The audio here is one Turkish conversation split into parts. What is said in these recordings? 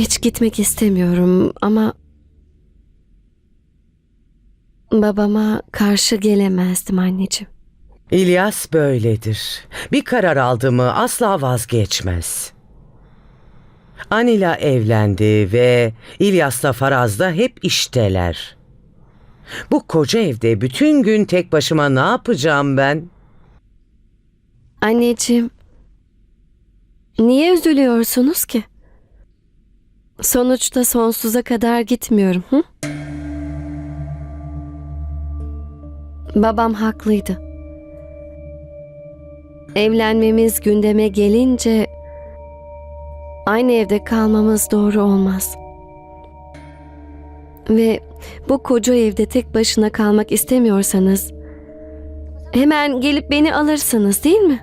Hiç gitmek istemiyorum ama babama karşı gelemezdim anneciğim. İlyas böyledir. Bir karar aldı mı asla vazgeçmez. Anila evlendi ve İlyas'la Faraz da hep işteler. Bu koca evde bütün gün tek başıma ne yapacağım ben? Anneciğim, niye üzülüyorsunuz ki? Sonuçta sonsuza kadar gitmiyorum. Hı? Babam haklıydı. Evlenmemiz gündeme gelince aynı evde kalmamız doğru olmaz. Ve bu koca evde tek başına kalmak istemiyorsanız hemen gelip beni alırsınız değil mi?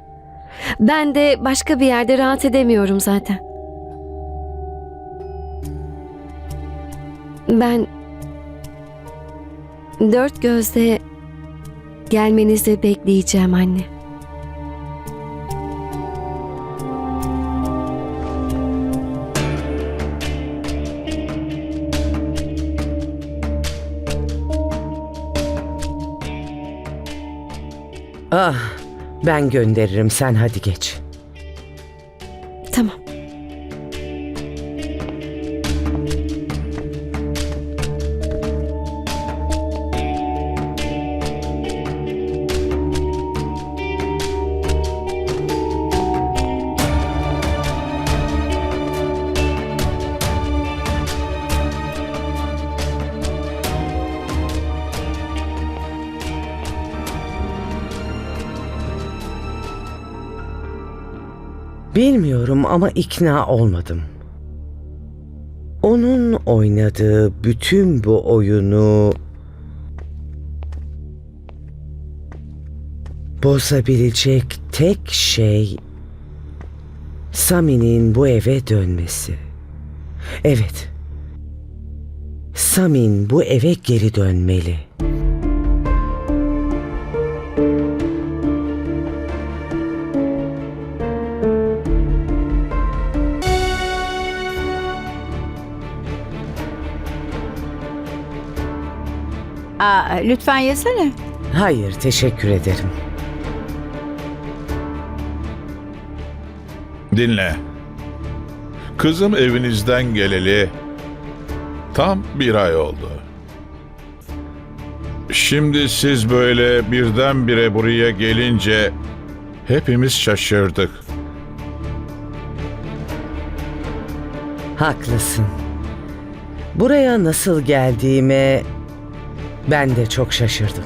Ben de başka bir yerde rahat edemiyorum zaten. Ben dört gözle gelmenizi bekleyeceğim anne. Ah, ben gönderirim sen hadi geç. Bilmiyorum ama ikna olmadım. Onun oynadığı bütün bu oyunu bozabilecek tek şey Sami'nin bu eve dönmesi. Evet. Samin bu eve geri dönmeli. Aa, lütfen yesene. Hayır, teşekkür ederim. Dinle. Kızım evinizden geleli tam bir ay oldu. Şimdi siz böyle birdenbire buraya gelince hepimiz şaşırdık. Haklısın. Buraya nasıl geldiğime ben de çok şaşırdım.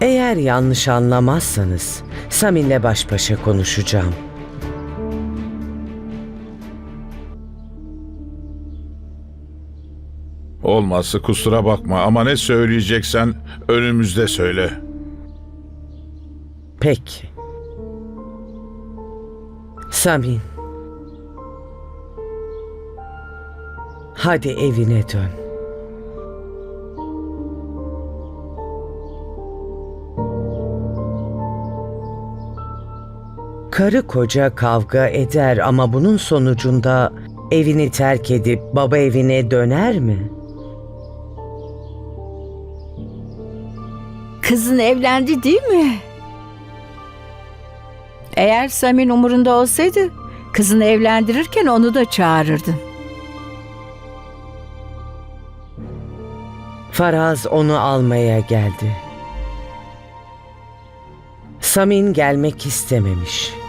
Eğer yanlış anlamazsanız Samin'le baş başa konuşacağım. Olmazsa kusura bakma ama ne söyleyeceksen önümüzde söyle. Peki. Samin. Hadi evine dön. Karı koca kavga eder ama bunun sonucunda evini terk edip baba evine döner mi? Kızın evlendi değil mi? Eğer Samin umurunda olsaydı kızını evlendirirken onu da çağırırdın. Faraz onu almaya geldi. Samin gelmek istememiş.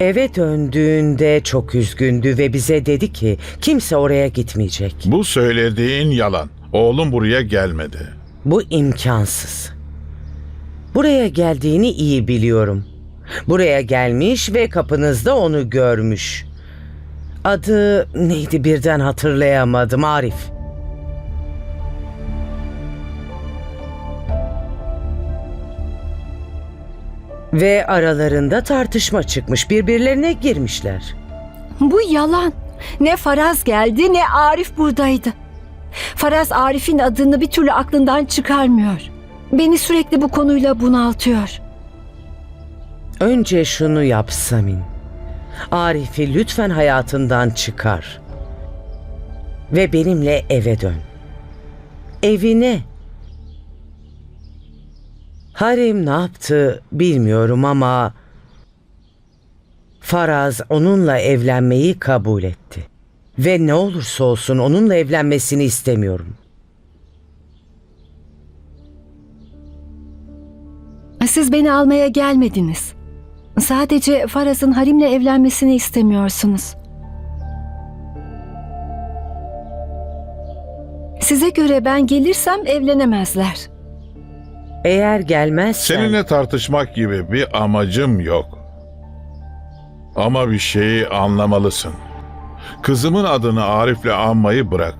Eve döndüğünde çok üzgündü ve bize dedi ki kimse oraya gitmeyecek. Bu söylediğin yalan. Oğlum buraya gelmedi. Bu imkansız. Buraya geldiğini iyi biliyorum. Buraya gelmiş ve kapınızda onu görmüş. Adı neydi birden hatırlayamadım Arif. Ve aralarında tartışma çıkmış. Birbirlerine girmişler. Bu yalan. Ne Faraz geldi ne Arif buradaydı. Faraz Arif'in adını bir türlü aklından çıkarmıyor. Beni sürekli bu konuyla bunaltıyor. Önce şunu yap Samin. Arif'i lütfen hayatından çıkar. Ve benimle eve dön. Evine. Harim ne yaptı bilmiyorum ama Faraz onunla evlenmeyi kabul etti. Ve ne olursa olsun onunla evlenmesini istemiyorum. Siz beni almaya gelmediniz. Sadece Faraz'ın Harim'le evlenmesini istemiyorsunuz. Size göre ben gelirsem evlenemezler. Eğer gelmezsen... Seninle tartışmak gibi bir amacım yok. Ama bir şeyi anlamalısın. Kızımın adını Arif'le anmayı bırak.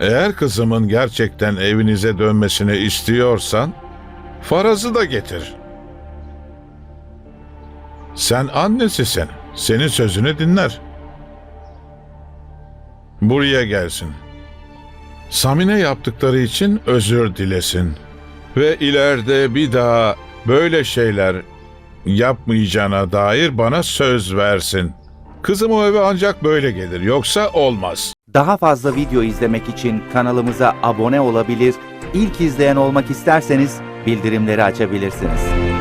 Eğer kızımın gerçekten evinize dönmesini istiyorsan, Faraz'ı da getir. Sen annesisin. Senin sözünü dinler. Buraya gelsin. Samine yaptıkları için özür dilesin. Ve ileride bir daha böyle şeyler yapmayacağına dair bana söz versin. Kızım o eve ancak böyle gelir yoksa olmaz. Daha fazla video izlemek için kanalımıza abone olabilir, ilk izleyen olmak isterseniz bildirimleri açabilirsiniz.